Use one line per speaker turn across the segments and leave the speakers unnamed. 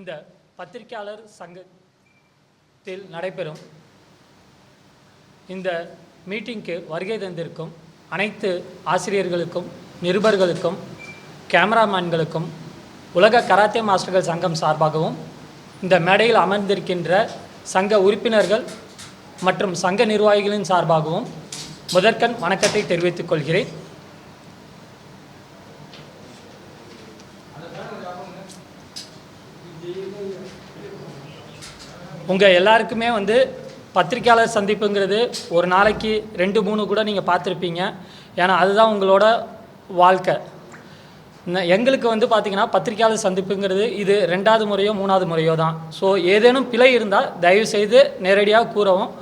இந்த பத்திரிகையாளர் சங்கத்தில் நடைபெறும் இந்த மீட்டிங்க்கு வருகை தந்திருக்கும் அனைத்து ஆசிரியர்களுக்கும் நிருபர்களுக்கும் கேமராமேன்களுக்கும் உலக கராத்தே மாஸ்டர்கள் சங்கம் சார்பாகவும் இந்த மேடையில் அமர்ந்திருக்கின்ற சங்க உறுப்பினர்கள் மற்றும் சங்க நிர்வாகிகளின் சார்பாகவும் முதற்கண் வணக்கத்தை தெரிவித்துக் கொள்கிறேன். உங்கள் எல்லாருக்குமே வந்து பத்திரிக்கையாளர் சந்திப்புங்கிறது ஒரு நாளைக்கு ரெண்டு மூணு கூட நீங்கள் பார்த்துருப்பீங்க. ஏன்னா அதுதான் உங்களோட வாழ்க்கை. எங்களுக்கு வந்து பார்த்திங்கன்னா பத்திரிக்கையாளர் சந்திப்புங்கிறது இது ரெண்டாவது முறையோ மூணாவது முறையோ தான். ஸோ ஏதேனும் பிழை இருந்தால் தயவுசெய்து நேரடியாக கூறவும்.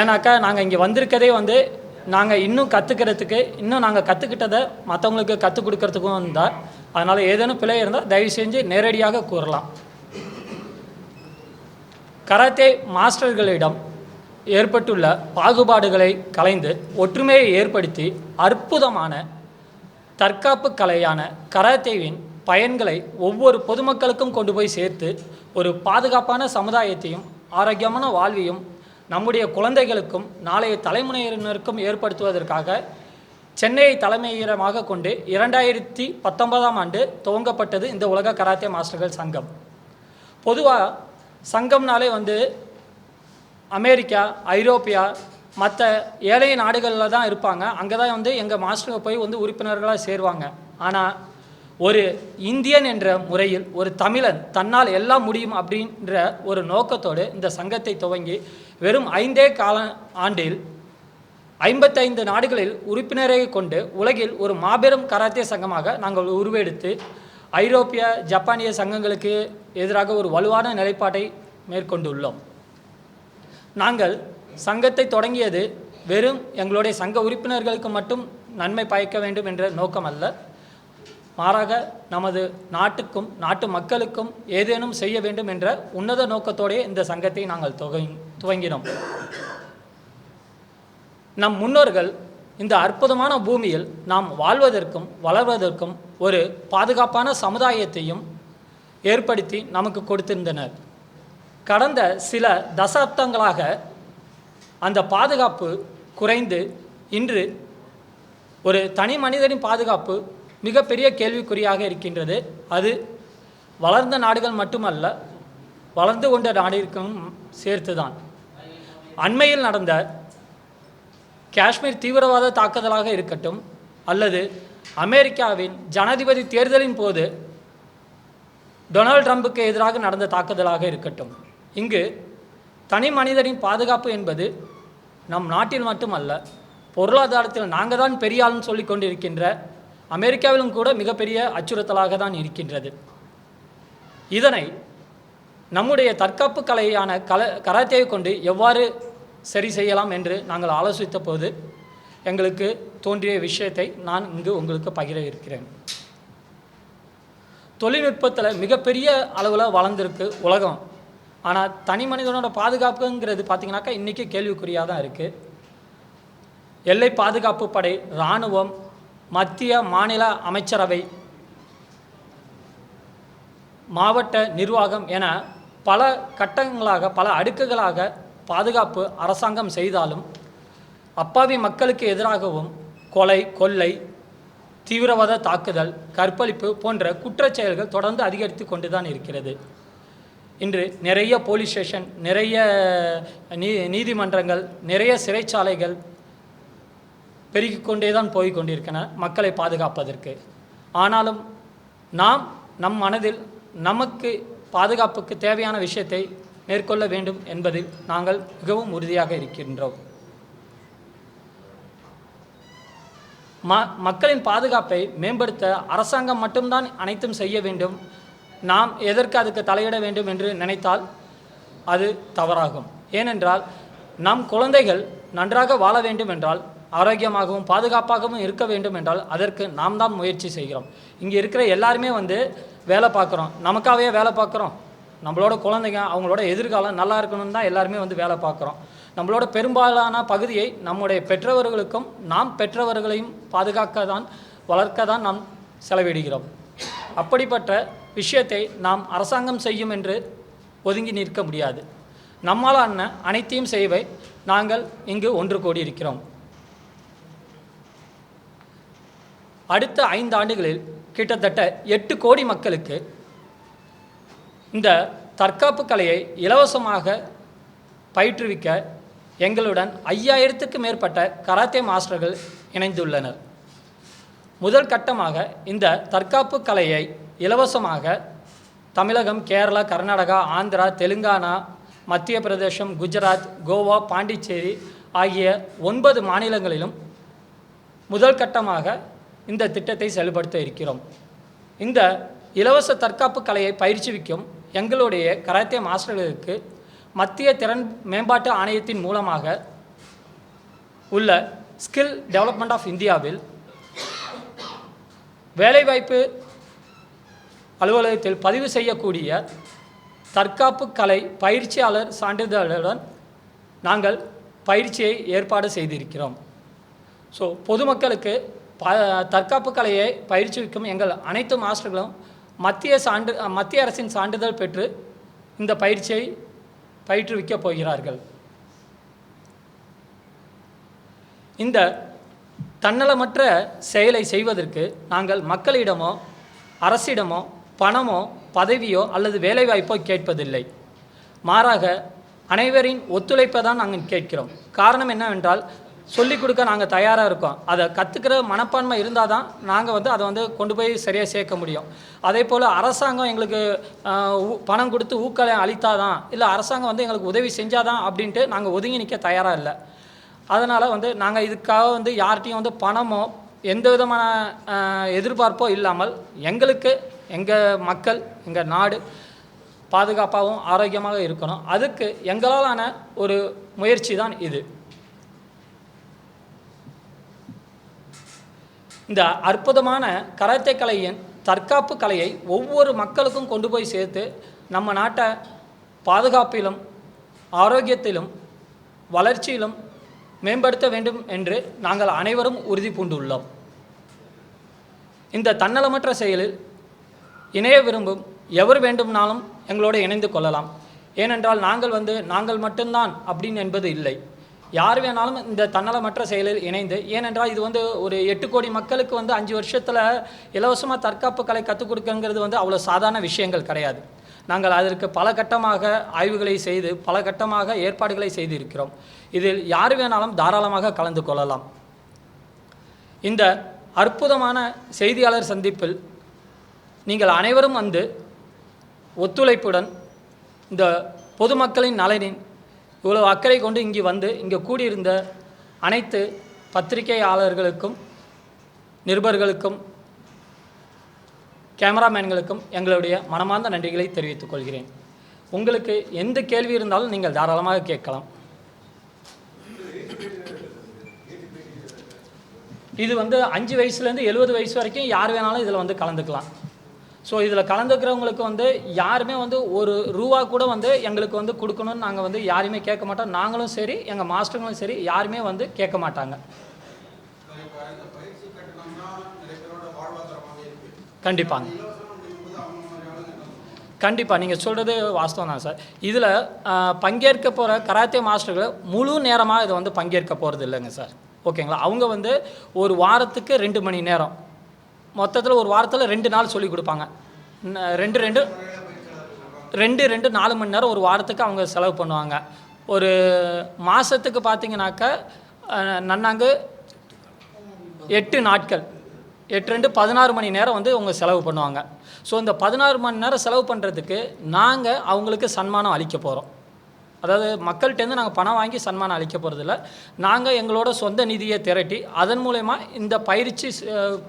ஏன்னாக்கா நாங்கள் இங்கே வந்திருக்கதே வந்து நாங்கள் இன்னும் கற்றுக்கிறதுக்கு இன்னும் நாங்கள் கற்றுக்கிட்டதை மற்றவங்களுக்கு கற்றுக் கொடுக்கறதுக்கும் இருந்தால் அதனால் ஏதேனும் பிழை இருந்தால் தயவு செஞ்சு நேரடியாக கூறலாம். கராத்தே மாஸ்டர்களிடம் ஏற்பட்டுள்ள பாகுபாடுகளை கலைந்து ஒற்றுமையை ஏற்படுத்தி அற்புதமான தற்காப்பு கலையான கராத்தேவின் பயன்களை ஒவ்வொரு பொதுமக்களுக்கும் கொண்டு போய் சேர்த்து ஒரு பாதுகாப்பான சமுதாயத்தையும் ஆரோக்கியமான வாழ்வையும் நம்முடைய குழந்தைகளுக்கும் நாளைய தலைமுறையினருக்கும் ஏற்படுத்துவதற்காக சென்னையை தலைமையிடமாக கொண்டு இரண்டாயிரத்தி பத்தொன்பதாம் ஆண்டு துவங்கப்பட்டது இந்த உலக கராத்தே மாஸ்டர்கள் சங்கம். பொதுவாக சங்கம்னாலே வந்து அமெரிக்கா ஐரோப்பியா மற்ற ஏழை நாடுகளில் தான் இருப்பாங்க. அங்கே தான் வந்து எங்கள் மாஸ்டருங்க போய் வந்து உறுப்பினர்களாக சேருவாங்க. ஆனால் ஒரு இந்தியன் என்ற முறையில் ஒரு தமிழன் தன்னால் எல்லாம் முடியும் அப்படின்ற ஒரு நோக்கத்தோடு இந்த சங்கத்தை துவங்கி வெறும் ஐந்தே கால ஆண்டில் ஐம்பத்தைந்து நாடுகளில் உறுப்பினரை கொண்டு உலகில் ஒரு மாபெரும் கராத்தே சங்கமாக நாங்கள் உருவெடுத்து ஐரோப்பிய ஜப்பானிய சங்கங்களுக்கு எதிராக ஒரு வலுவான நிலைப்பாட்டை மேற்கொண்டுள்ளோம். நாங்கள் சங்கத்தை தொடங்கியது வெறும் எங்களுடைய சங்க உறுப்பினர்களுக்கு மட்டும் நன்மை பயக்க வேண்டும் என்ற நோக்கம் அல்ல. மாறாக நமது நாட்டுக்கும் நாட்டு மக்களுக்கும் ஏதேனும் செய்ய வேண்டும் என்ற உன்னத நோக்கத்தோடே இந்த சங்கத்தை நாங்கள் துவங்கினோம். நம் முன்னோர்கள் இந்த அற்புதமான பூமியில் நாம் வாழ்வதற்கும் வளர்வதற்கும் ஒரு பாதுகாப்பான சமுதாயத்தையும் ஏற்படுத்தி நமக்கு கொடுத்திருந்தனர். கடந்த சில தசாப்தங்களாக அந்த பாதுகாப்பு குறைந்து இன்று ஒரு தனி மனிதனின் பாதுகாப்பு மிகப்பெரிய கேள்விக்குறியாக இருக்கின்றது. அது வளர்ந்த நாடுகள் மட்டுமல்ல வளர்ந்து கொண்ட நாடுகளுக்கும் சேர்த்துதான். அண்மையில் நடந்த காஷ்மீர் தீவிரவாத தாக்குதலாக இருக்கட்டும் அல்லது அமெரிக்காவின் ஜனாதிபதி தேர்தலின் போது டொனால்ட் ட்ரம்புக்கு எதிராக நடந்த தாக்குதலாக இருக்கட்டும். இங்கு தனி மனிதனின் பாதுகாப்பு என்பது நம் நாட்டில் மட்டுமல்ல பொருளாதாரத்தில் நாங்கள் தான் பெரிய ஆள்னு சொல்லி கொண்டிருக்கின்ற அமெரிக்காவிலும் கூட மிகப்பெரிய அச்சுறுத்தலாக தான் இருக்கின்றது. இதனை நம்முடைய தற்காப்பு கலையான கல கராத்தேவை கொண்டு எவ்வாறு சரி செய்யலாம் என்று நாங்கள் ஆலோசித்த போது எங்களுக்கு தோன்றிய விஷயத்தை நான் இங்கு உங்களுக்கு பகிர இருக்கிறேன். தொழில்நுட்பத்தில் மிகப்பெரிய அளவில் வளர்ந்துருக்கு உலகம். ஆனால் தனி மனிதனோட பாதுகாப்புங்கிறது பார்த்திங்கனாக்கா இன்றைக்கி கேள்விக்குறியாக தான் இருக்குது எல்லை பாதுகாப்பு படை இராணுவம் மத்திய மாநில அமைச்சரவை மாவட்ட நிர்வாகம் என பல கட்டங்களாக பல அடுக்குகளாக பாதுகாப்பு அரசாங்கம் செய்தாலும் அப்பாவி மக்களுக்கு எதிராகவும் கொலை கொள்ளை தீவிரவாத தாக்குதல் கற்பழிப்பு போன்ற குற்றச் செயல்கள் தொடர்ந்து அதிகரித்து கொண்டு தான் இருக்கிறது. இன்று நிறைய போலீஸ் ஸ்டேஷன் நிறைய நீ நீதிமன்றங்கள் நிறைய சிறைச்சாலைகள் பெருகிக்கொண்டே தான் போய் கொண்டிருக்கின மக்களை பாதுகாப்பதற்கு. ஆனாலும் நாம் நம் மனதில் நமக்கு பாதுகாப்புக்கு தேவையான விஷயத்தை மேற்கொள்ள வேண்டும் என்பதில் நாங்கள் மிகவும் உறுதியாக இருக்கின்றோம். ம மக்களின் பாதுகாப்பை மேம்படுத்த அரசாங்கம் மட்டும்தான் அனைத்தும் செய்ய வேண்டும். நாம் எதற்கு அதுக்கு தலையிட வேண்டும் என்று நினைத்தால் அது தவறாகும். ஏனென்றால் நம் குழந்தைகள் நன்றாக வாழ வேண்டும் என்றால் ஆரோக்கியமாகவும் பாதுகாப்பாகவும் இருக்க வேண்டும் என்றால் அதற்கு நாம் தான் முயற்சி செய்கிறோம். இங்கே இருக்கிற எல்லாருமே வந்து வேலை பார்க்குறோம். நமக்காகவே வேலை பார்க்குறோம். நம்மளோட குழந்தைங்க அவங்களோட எதிர்காலம் நல்லா இருக்கணும்னு தான் எல்லாருமே வந்து வேலை பார்க்குறோம். நம்மளோட பெரும்பாலான பகுதியை நம்முடைய பெற்றவர்களுக்கும் நாம் பெற்றவர்களையும் பாதுகாக்க தான் வளர்க்க தான் நாம் செலவிடுகிறோம். அப்படிப்பட்ட விஷயத்தை நாம் அரசாங்கம் செய்யும் என்று ஒதுங்கி நிற்க முடியாது. நம்மால் அண்ண அனைத்தையும் செய்வை நாங்கள் இங்கு ஒன்று கோடி இருக்கிறோம் அடுத்த ஐந்து ஆண்டுகளில் கிட்டத்தட்ட எட்டு கோடி மக்களுக்கு இந்த தற்காப்பு கலையை இலவசமாக பயிற்றுவிக்க எங்களுடன் ஐயாயிரத்துக்கு மேற்பட்ட கராத்தே மாஸ்டர்கள் இணைந்துள்ளனர். முதல் கட்டமாக இந்த தற்காப்பு கலையை இலவசமாக தமிழகம் கேரளா கர்நாடகா ஆந்திரா தெலுங்கானா மத்திய பிரதேசம் குஜராத் கோவா பாண்டிச்சேரி ஆகிய ஒன்பது மாநிலங்களிலும் முதல் கட்டமாக இந்த திட்டத்தை செயல்படுத்த இருக்கிறோம். இந்த இலவச தற்காப்பு கலையை பயிற்சிவிக்கும் எங்களுடைய கராத்தே மாஸ்டர்களுக்கு மத்திய திறன் மேம்பாட்டு ஆணையத்தின் மூலமாக உள்ள ஸ்கில் டெவலப்மெண்ட் ஆஃப் இந்தியாவில் வேலைவாய்ப்பு அலுவலகத்தில் பதிவு செய்யக்கூடிய தற்காப்பு கலை பயிற்சியாளர் சான்றிதழுடன் நாங்கள் பயிற்சியை ஏற்பாடு செய்திருக்கிறோம். ஸோ பொதுமக்களுக்கு ப தற்காப்பு கலையை பயிற்சிக்கும் எங்கள் அனைத்து மாஸ்டர்களும் மத்திய சான்று மத்திய அரசின் சான்றிதழ் பெற்று இந்த பயிற்சியை பயிற்றுவிக்கப் போகிறார்கள். இந்த தன்னலமற்ற செயலை செய்வதற்கு நாங்கள் மக்களிடமோ அரசிடமோ பணமோ பதவியோ அல்லது வேலைவாய்ப்போ கேட்பதில்லை. மாறாக அனைவரின் ஒத்துழைப்பை தான் நாங்கள் கேட்கிறோம். காரணம் என்னவென்றால் சொல்லிக் கொடுக்க நாங்கள் தயாராக இருக்கோம். அதை கற்றுக்கிற மனப்பான்மை இருந்தால் தான் நாங்கள் வந்து அதை வந்து கொண்டு போய் சரியாக சேர்க்க முடியும். அதே போல் அரசாங்கம் எங்களுக்கு ஊ- பணம் கொடுத்து ஊக்கலை அளித்தாதான் இல்லை அரசாங்கம் வந்து எங்களுக்கு உதவி செஞ்சாதான் அப்படின்ட்டு நாங்கள் ஒதுங்கி நிற்க தயாராக இல்லை. அதனால் வந்து நாங்கள் இதுக்காக வந்து யார்கிட்டையும் வந்து பணமோ எந்த விதமான எதிர்பார்ப்போ இல்லாமல் எங்களுக்கு எங்கள் மக்கள் எங்கள் நாடு பாதுகாப்பாகவும் ஆரோக்கியமாக இருக்கணும். அதுக்கு எங்களாலான ஒரு முயற்சி தான் இது. இந்த அற்புதமான கராத்தே கலையின் தற்காப்பு கலையை ஒவ்வொரு மக்களுக்கும் கொண்டு போய் சேர்த்து நம்ம நாட்டை பாதுகாப்பிலும் ஆரோக்கியத்திலும் வளர்ச்சியிலும் மேம்படுத்த வேண்டும் என்று நாங்கள் அனைவரும் உறுதி பூண்டுள்ளோம். இந்த தன்னலமற்ற செயலில் இணைய விரும்பும் எவர் வேண்டும்னாலும் எங்களோடு இணைந்து கொள்ளலாம். ஏனென்றால் நாங்கள் வந்து நாங்கள் மட்டும்தான் அப்படின்னு என்பது இல்லை. யார் வேணாலும் இந்த தன்னலமற்ற செயலில் இணைந்து ஏனென்றால் இது வந்து ஒரு எட்டு கோடி மக்களுக்கு வந்து அஞ்சு வருஷத்தில் இலவசமாக தற்காப்பு கலை கற்றுக் கொடுக்கங்கிறது வந்து அவ்வளோ சாதாரண விஷயங்கள் கிடையாது. நாங்கள் அதற்கு பல கட்டமாக ஆய்வுகளை செய்து பல கட்டமாக ஏற்பாடுகளை செய்திருக்கிறோம். இதில் யார் வேணாலும் தாராளமாக கலந்து கொள்ளலாம். இந்த அற்புதமான செய்தியாளர் சந்திப்பில் நீங்கள் அனைவரும் வந்து ஒத்துழைப்புடன் இந்த பொதுமக்களின் நலனின் இவ்வளவு அக்கறை கொண்டு இங்கே வந்து இங்கே கூடியிருந்த அனைத்து பத்திரிகையாளர்களுக்கும் நிருபர்களுக்கும் கேமராமேன்களுக்கும் எங்களுடைய மனமார்ந்த நன்றிகளை தெரிவித்துக் கொள்கிறேன். உங்களுக்கு எந்த கேள்வி இருந்தாலும் நீங்கள் தாராளமாக கேட்கலாம். இது வந்து அஞ்சு வயசுலேருந்து எழுபது வயசு வரைக்கும் யார் வேணாலும் இதில் வந்து கலந்துக்கலாம். ஸோ இதில் கலந்துக்கிறவங்களுக்கு வந்து யாருமே வந்து ஒரு ரூபா கூட வந்து எங்களுக்கு வந்து கொடுக்கணும்னு நாங்கள் வந்து யாரையுமே கேட்க மாட்டோம். நாங்களும் சரி எங்கள் மாஸ்டர்களும் சரி யாருமே வந்து கேட்க மாட்டாங்க. கண்டிப்பாங்க. கண்டிப்பாக நீங்கள் சொல்கிறது வாஸ்தவம் தான் சார். இதில் பங்கேற்க போகிற கராத்தே மாஸ்டர்கள் முழு நேரமாக இதை வந்து பங்கேற்க போகிறது இல்லைங்க சார். ஓகேங்களா? அவங்க வந்து ஒரு வாரத்துக்கு ரெண்டு மணி நேரம் மொத்தத்தில் ஒரு வாரத்தில் ரெண்டு நாள் சொல்லி கொடுப்பாங்க. ரெண்டு ரெண்டு ரெண்டு ரெண்டு நாலு மணி நேரம் ஒரு வாரத்துக்கு அவங்க செலவு பண்ணுவாங்க. ஒரு மாதத்துக்கு பார்த்தீங்கன்னாக்கா நன்னாங்கு எட்டு நாட்கள். எட்டு ரெண்டு பதினாறு மணி நேரம் வந்து அவங்க செலவு பண்ணுவாங்க. ஸோ இந்த பதினாறு மணி நேரம் செலவு பண்ணுறதுக்கு நாங்கள் அவங்களுக்கு சன்மானம் அளிக்க போகிறோம் அதாவது மக்கள்கிட்டேருந்து நாங்கள் பணம் வாங்கி சன்மானம் அளிக்க போகிறதில்ல நாங்கள் எங்களோட சொந்த நிதியை திரட்டி அதன் மூலயமா இந்த பயிற்சி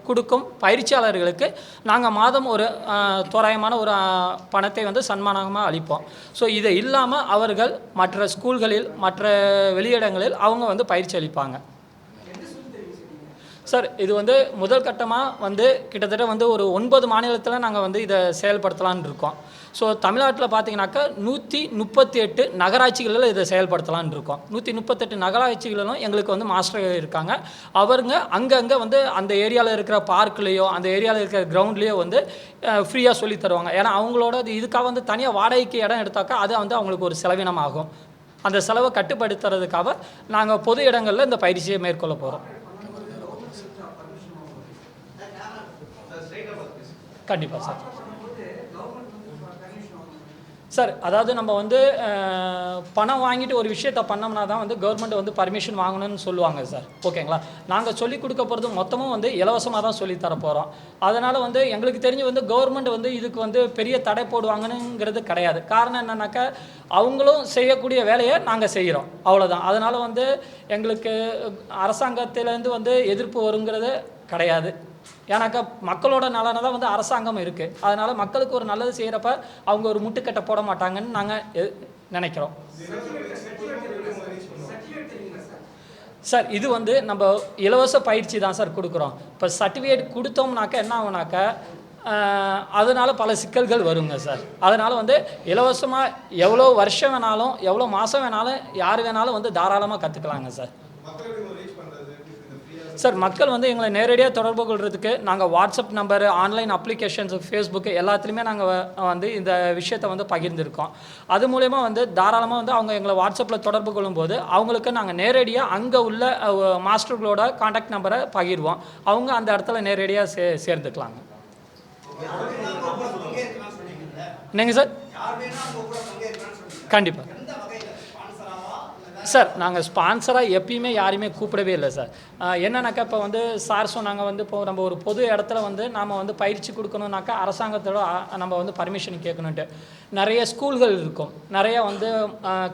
கொடுக்கும் பயிற்சியாளர்களுக்கு நாங்கள் மாதம் ஒரு தோராயமான ஒரு பணத்தை வந்து சன்மானமாக அளிப்போம். ஸோ இதை இல்லாமல் அவர்கள் மற்ற ஸ்கூல்களில் மற்ற வெளியிடங்களில் அவங்க வந்து பயிற்சி அளிப்பாங்க. சார் இது வந்து முதல் கட்டமாக வந்து கிட்டத்தட்ட வந்து ஒரு ஒன்பது மாநிலத்தில் நாங்கள் வந்து இதை செயல்படுத்தலான் இருக்கோம். ஸோ தமிழ்நாட்டில் பார்த்தீங்கன்னாக்கா நூற்றி முப்பத்தி எட்டு நகராட்சிகளில் இதை செயல்படுத்தலான் இருக்கோம். நூற்றி முப்பத்தெட்டு நகராட்சிகளிலும் எங்களுக்கு வந்து மாஸ்டர் இருக்காங்க. அவருங்க அங்கங்கே வந்து அந்த ஏரியாவில் இருக்கிற பார்க்லேயோ அந்த ஏரியாவில் இருக்கிற கிரவுண்ட்லேயோ வந்து ஃப்ரீயாக சொல்லி தருவாங்க. ஏன்னா அவங்களோட இது- இதுக்காக வந்து தனியாக வாடகைக்கு இடம் எடுத்தாக்கா அது வந்து அவங்களுக்கு ஒரு செலவினமாகும். அந்த செலவை கட்டுப்படுத்துறதுக்காக நாங்கள் பொது இடங்களில் இந்த பயிற்சியை மேற்கொள்ள போகிறோம் கண்டிப்பாக சார். சார் அதாவது நம்ம வந்து பணம் வாங்கிட்டு ஒரு விஷயத்த பண்ணோம்னா தான் வந்து கவர்மெண்ட் வந்து பர்மிஷன் வாங்கணும்னு சொல்லுவாங்க சார். ஓகேங்களா? நாங்கள் சொல்லிக் கொடுக்க போகிறது மொத்தமும் வந்து இலவசமாக தான் சொல்லி தர போகிறோம் அதனால் வந்து எங்களுக்கு தெரிஞ்சு வந்து கவர்மெண்ட் வந்து இதுக்கு வந்து பெரிய தடை போடுவாங்கன்னுங்கிறது கிடையாது. காரணம் என்னன்னாக்கா அவங்களும் செய்யக்கூடிய வேலையை நாங்கள் செய்கிறோம் அவ்வளோதான் அதனால் வந்து எங்களுக்கு அரசாங்கத்திலேருந்து வந்து எதிர்ப்பு வருங்கிறது கிடையாது. ஏன்னாக்கா மக்களோட நலனை தான் வந்து அரசாங்கம் இருக்குது அதனால் மக்களுக்கு ஒரு நல்லது செய்கிறப்ப அவங்க ஒரு முட்டுக்கட்டை போட மாட்டாங்கன்னு நாங்கள் நினைக்கிறோம். சார் இது வந்து நம்ம இலவச பயிற்சி தான் சார் கொடுக்குறோம். இப்போ சர்டிஃபிகேட் கொடுத்தோம்னாக்கா என்ன ஆகுனாக்கா அதனால் பல சிக்கல்கள் வருங்க சார். அதனால் வந்து இலவசமாக எவ்வளோ வருஷம் வேணாலும் எவ்வளோ மாதம் வேணாலும் யார் வேணாலும் வந்து தாராளமாக கற்றுக்கலாங்க சார். சார் மக்கள் வந்து எங்களை நேரடியாக தொடர்பு கொள்றதுக்கு நாங்கள் WhatsApp number online applications Facebook எல்லாத்துலேயுமே நாங்கள் வந்து இந்த விஷயத்தை வந்து பகிர்ந்திருக்கோம். அது மூலயமா வந்து தாராளமாக வந்து அவங்க எங்களை வாட்ஸ்அப்பில் தொடர்பு கொள்ளும்போது அவங்களுக்கு நாங்கள் நேரடியாக அங்கே உள்ள மாஸ்டர்களோட காண்டாக்ட் நம்பரை பகிர்வோம். அவங்க அந்த இடத்துல நேரடியாக சே சேர்ந்துக்கலாங்க. என்னங்க சார்? கண்டிப்பாக சார் நாங்கள் ஸ்பான்சராக எப்பயுமே யாரையுமே கூப்பிடவே இல்லை சார். என்னன்னாக்கா இப்போ வந்து சார் சொன்னாங்க வந்து இப்போ நம்ம ஒரு பொது இடத்துல வந்து நாம் வந்து பயிற்சி கொடுக்கணுன்னாக்கா அரசாங்கத்தோட நம்ம வந்து பர்மிஷன் கேட்கணுன்ட்டு நிறைய ஸ்கூல்கள் இருக்கும். நிறைய வந்து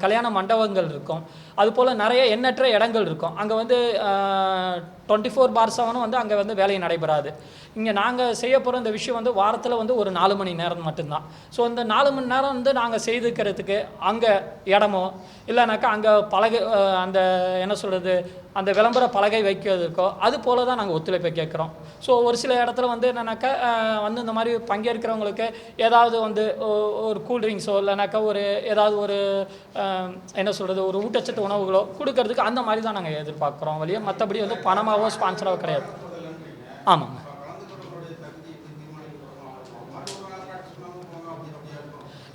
கல்யாண மண்டபங்கள் இருக்கும். அதுபோல் நிறைய எண்ணற்ற இடங்கள் இருக்கும். அங்கே வந்து டுவெண்ட்டி ஃபோர் பார் செவனும் வந்து அங்கே வந்து வேலை நடைபெறாது. இங்கே நாங்கள் செய்ய போகிற இந்த விஷயம் வந்து வாரத்தில் வந்து ஒரு நாலு மணி நேரம் மட்டும்தான். ஸோ இந்த நாலு மணி நேரம் வந்து நாங்கள் செய்துக்கிறதுக்கு அங்கே இடமோ இல்லைனாக்கா அங்கே பழக அந்த என்ன சொல்கிறது அந்த விளம்பர பலகை வைக்கிறதுக்கோ அது போல தான் நாங்கள் ஒத்துழைப்பை கேட்குறோம். ஸோ ஒரு சில இடத்துல வந்து என்னென்னாக்கா வந்து இந்த மாதிரி பங்கேற்கிறவங்களுக்கு ஏதாவது வந்து ஒரு கூல்ட்ரிங்க்ஸோ இல்லைனாக்கா ஒரு ஏதாவது ஒரு என்ன சொல்கிறது ஒரு ஊட்டச்சத்து உணவுகளோ கொடுக்கறதுக்கு அந்த மாதிரி தான் நாங்கள் எதிர்பார்க்குறோம் வழியே. மற்றபடி வந்து பணமாகவோ ஸ்பான்சராகவோ கிடையாது. ஆமாங்க.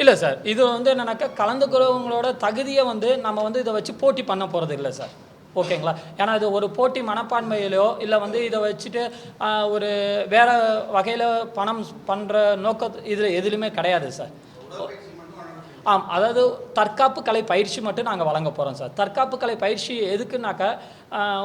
இல்லை சார் இது வந்து என்னன்னாக்கா கலந்துக்கிறவங்களோட தகுதியை வந்து நம்ம வந்து இதை வச்சு போட்டி பண்ண போகிறது இல்லை சார். ஓகேங்களா? ஏன்னா இது ஒரு போட்டி மனப்பான்மையிலோ இல்லை வந்து இதை வச்சுட்டு ஒரு வேறு வகையில் பணம் பண்ணுற நோக்க இதில் எதுலையுமே கிடையாது சார். ஆம் அதாவது தற்காப்பு கலை பயிற்சி மட்டும் நாங்கள் வழங்க போகிறோம் சார். தற்காப்பு கலை பயிற்சி எதுக்குன்னாக்கா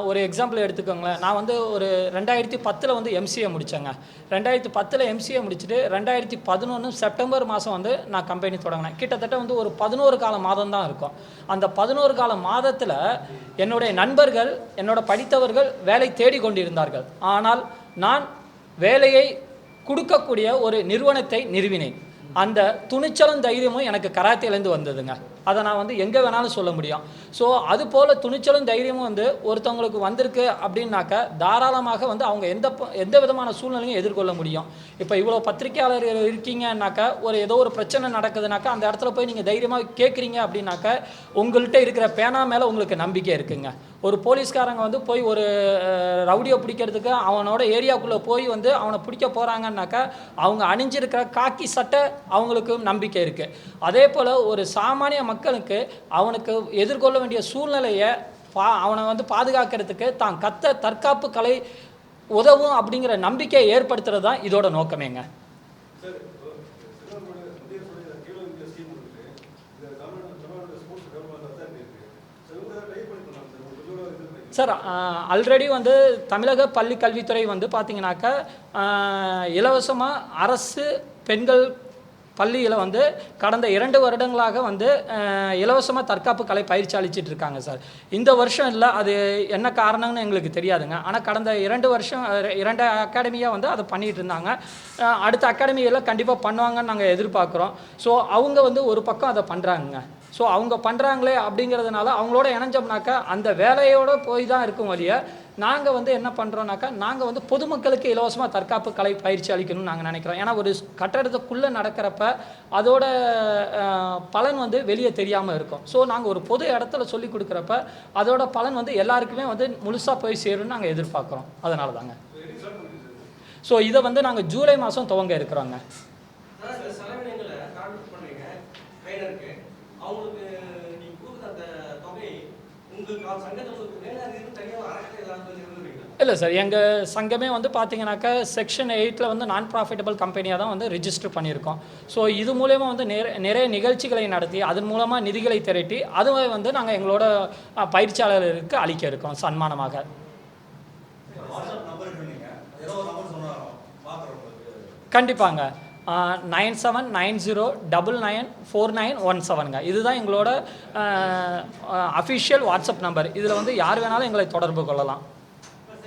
ஒரு எக்ஸாம்பிள் எடுத்துக்கோங்களேன். நான் வந்து ஒரு ரெண்டாயிரத்தி பத்தில் வந்து எம்சிஏ முடித்தேங்க ரெண்டாயிரத்தி பத்தில் எம்சிஏ முடிச்சுட்டு ரெண்டாயிரத்தி பதினொன்று செப்டம்பர் மாதம் வந்து நான் கம்பெனி தொடங்கினேன். கிட்டத்தட்ட வந்து ஒரு பதினோரு கால மாதம் தான் இருக்கும். அந்த பதினோரு கால மாதத்தில் என்னுடைய நண்பர்கள் என்னோட படித்தவர்கள் வேலை தேடி கொண்டிருந்தார்கள். ஆனால் நான் வேலையை கொடுக்கக்கூடிய ஒரு நிறுவனத்தை நிறுவினேன். அந்த துணிச்சலும் தைரியமும் எனக்கு கராத்தேலேருந்து வந்ததுங்க. அதை நான் வந்து எங்கே வேணாலும் சொல்ல முடியும். ஸோ அது போல் துணிச்சலும் தைரியமும் வந்து ஒருத்தவங்களுக்கு வந்திருக்கு அப்படின்னாக்க தாராளமாக வந்து அவங்க எந்த எந்த விதமான சூழ்நிலையும் எதிர்கொள்ள முடியும். இப்போ இவ்வளோ பத்திரிக்கையாளர் இருக்கீங்கன்னாக்கா ஒரு ஏதோ ஒரு பிரச்சனை நடக்குதுனாக்கா அந்த இடத்துல போய் நீங்கள் தைரியமாக கேட்குறீங்க அப்படின்னாக்க உங்கள்கிட்ட இருக்கிற பேனா மேலே உங்களுக்கு நம்பிக்கை இருக்குங்க. ஒரு போலீஸ்காரங்க வந்து போய் ஒரு ரவுடியை பிடிக்கிறதுக்கு அவனோட ஏரியாவுக்குள்ளே போய் வந்து அவனை பிடிக்க போகிறாங்கன்னாக்கா அவங்க அணிஞ்சிருக்கிற காக்கி சட்டை அவங்களுக்கு நம்பிக்கை இருக்குது அதே போல் ஒரு சாமானிய மக்களுக்கு அவனுக்கு எதிர்கொள்ள வேண்டிய சூழ்நிலையை பா அவனை வந்து பாதுகாக்கிறதுக்கு தான் கத்த தற்காப்பு கலை உதவும் அப்படிங்கிற நம்பிக்கையை ஏற்படுத்துறது தான் இதோட நோக்கமேங்க. சார் ஆல்ரெடி வந்து தமிழக பள்ளி கல்வித்துறை வந்து பார்த்தீங்கன்னாக்கா இலவசமாக அரசு பெண்கள் பள்ளியில் வந்து கடந்த இரண்டு வருடங்களாக வந்து இலவசமாக தற்காப்பு கலை பயிற்சி அளிச்சிட்டு இருக்காங்க சார். இந்த வருஷம் இல்லை அது என்ன காரணம்னு எங்களுக்கு தெரியாதுங்க. ஆனால் கடந்த இரண்டு வருஷம் இரண்டு அகாடமியாக வந்து அதை பண்ணிகிட்டு இருந்தாங்க. அடுத்த அகாடமியெல்லாம் கண்டிப்பாக பண்ணுவாங்கன்னு நாங்கள் எதிர்பார்க்குறோம். ஸோ அவங்க வந்து ஒரு பக்கம் அதை பண்ணுறாங்க ஸோ அவங்க பண்ணுறாங்களே அப்படிங்கிறதுனால அவங்களோட இணைஞ்சோம்னாக்கா அந்த வேலையோடு போய் தான் இருக்கும் வழிய நாங்கள் வந்து என்ன பண்ணுறோம்னாக்கா நாங்கள் வந்து பொதுமக்களுக்கு இலவசமாக தற்காப்பு கலை பயிற்சி அளிக்கணும்னு நாங்கள் நினைக்கிறோம். ஏன்னா ஒரு கட்டடத்துக்குள்ளே நடக்கிறப்ப அதோட பலன் வந்து வெளியே தெரியாமல் இருக்கும். ஸோ நாங்கள் ஒரு பொது இடத்துல சொல்லி கொடுக்குறப்ப அதோட பலன் வந்து எல்லாருக்குமே வந்து முழுசாக போய் சேரும்னு நாங்கள் எதிர்பார்க்குறோம். அதனால தாங்க ஸோ இதை வந்து நாங்கள் ஜூலை மாதம் துவங்க இருக்கிறோங்க.
அவங்களுக்கு நீங்க கொடுக்குற அந்த தொகை உங்களுக்கு தனியாக அறக்கட்டளை
இல்லை சார் எங்கள் சங்கமே வந்து பார்த்தீங்கன்னாக்கா செக்ஷன் எயிட்டில் வந்து நான் ப்ராஃபிட்டபிள் கம்பெனியாக தான் வந்து ரிஜிஸ்டர் பண்ணியிருக்கோம். ஸோ இது மூலயமா வந்து நிறைய நிறைய நிகழ்ச்சிகளை நடத்தி அதன் மூலமாக நிதிகளை திரட்டி அதுவை வந்து நாங்கள் எங்களோட பயிற்சியாளர்களுக்கு அளிக்க இருக்கோம் சன்மானமாக.
வாட்ஸ்அப் நம்பர் சொன்னீங்க ஏதோ ஒரு நம்பர் சொன்னாரோ பார்க்குறவங்களுக்கு
கண்டிப்பாங்க. Nine seven nine zero double nine four nine one செவனுங்க இதுதான் எங்களோட அஃபிஷியல் வாட்ஸ்அப் நம்பர் இதில் வந்து யார் வேணாலும் எங்களை தொடர்பு கொள்ளலாம்.
இப்போ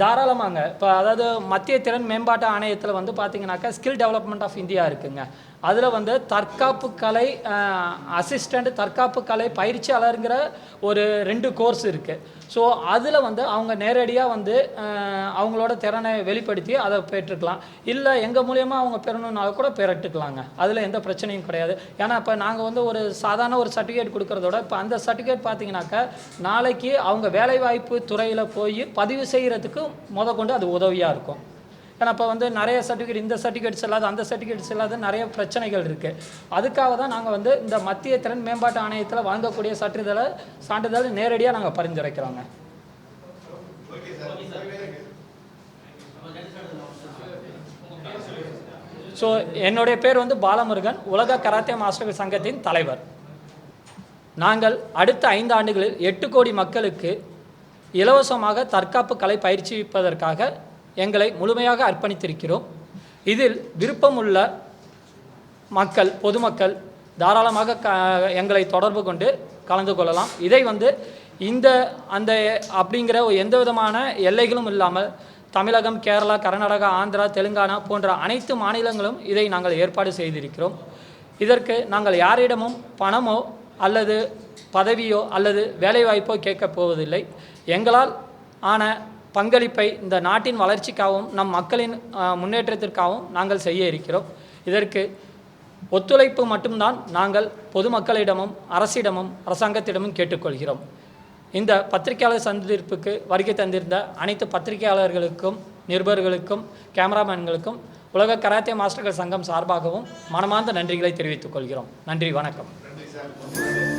தாராளமாங்க. இப்போ அதாவது மத்திய திறன் மேம்பாட்டு ஆணையத்தில் வந்து பார்த்தீங்கன்னாக்கா ஸ்கில் டெவலப்மெண்ட் ஆஃப் இந்தியா இருக்குங்க. அதில் வந்து தற்காப்பு கலை அசிஸ்டண்ட் தற்காப்பு கலை பயிற்சியாளருங்கிற ஒரு ரெண்டு கோர்ஸ் இருக்குது ஸோ அதில் வந்து அவங்க நேரடியாக வந்து அவங்களோட திறனை வெளிப்படுத்தி அதை பெற்றுக்கலாம். இல்லை எங்கள் மூலியமாக அவங்க பெறணுன்னாலும் கூட பெறட்டுக்கலாங்க. அதில் எந்த பிரச்சனையும் கிடையாது. ஏன்னா இப்போ நாங்கள் வந்து ஒரு சாதாரண ஒரு சர்டிஃபிகேட் கொடுக்குறதோட இப்போ அந்த சர்டிஃபிகேட் பார்த்தீங்கன்னாக்கா நாளைக்கு அவங்க வேலைவாய்ப்பு துறையில் போய் பதிவு செய்கிறதுக்கு முத கொண்டு அது உதவியாக இருக்கும். ஏன்னா இப்போ வந்து நிறைய சர்டிஃபிகேட் இந்த சர்டிஃபிகேட்ஸ் இல்லாத அந்த சர்டிஃபிகேட்ஸ் இல்லாத நிறைய பிரச்சனைகள் இருக்குது அதுக்காக தான் நாங்கள் வந்து இந்த மத்திய திறன் மேம்பாட்டு ஆணையத்தில் வழங்கக்கூடிய சான்றிதழை சான்றிதழ் நேரடியாக நாங்கள் பரிந்துரைக்கிறோங்க. ஸோ என்னுடைய பேர் வந்து பாலமுருகன். உலக கராத்தே மாஸ்டர்கள் சங்கத்தின் தலைவர். நாங்கள் அடுத்த ஐந்து ஆண்டுகளில் எட்டு கோடி மக்களுக்கு இலவசமாக தற்காப்பு கலை பயிற்சிப்பதற்காக எங்களை முழுமையாக அர்ப்பணித்திருக்கிறோம். இதில் விருப்பமுள்ள மக்கள் பொதுமக்கள் தாராளமாக க எங்களை தொடர்பு கொண்டு கலந்து கொள்ளலாம். இதை வந்து இந்த அந்த அப்படிங்கிற எந்த விதமான எல்லைகளும் இல்லாமல் தமிழகம் கேரளா கர்நாடகா ஆந்திரா தெலுங்கானா போன்ற அனைத்து மாநிலங்களும் இதை நாங்கள் ஏற்பாடு செய்திருக்கிறோம். இதற்கு நாங்கள் யாரிடமும் பணமோ அல்லது பதவியோ அல்லது வேலைவாய்ப்போ கேட்கப் போவதில்லை. எங்களால் ஆன பங்களிப்பை இந்த நாட்டின் வளர்ச்சிக்காகவும் நம் மக்களின் முன்னேற்றத்திற்காகவும் நாங்கள் செய்ய இருக்கிறோம். இதற்கு ஒத்துழைப்பு மட்டும்தான் நாங்கள் பொதுமக்களிடமும் அரசிடமும் அரசாங்கத்திடமும் கேட்டுக்கொள்கிறோம். இந்த பத்திரிகையாளர் சந்திப்பிற்கு வருகை தந்திருந்த அனைத்து பத்திரிகையாளர்களுக்கும் நிருபர்களுக்கும் கேமராமேன்களுக்கும் உலக கராத்தே மாஸ்டர்கள் சங்கம் சார்பாகவும் மனமார்ந்த நன்றிகளை தெரிவித்துக் கொள்கிறோம். நன்றி வணக்கம்.
நன்றி சார்.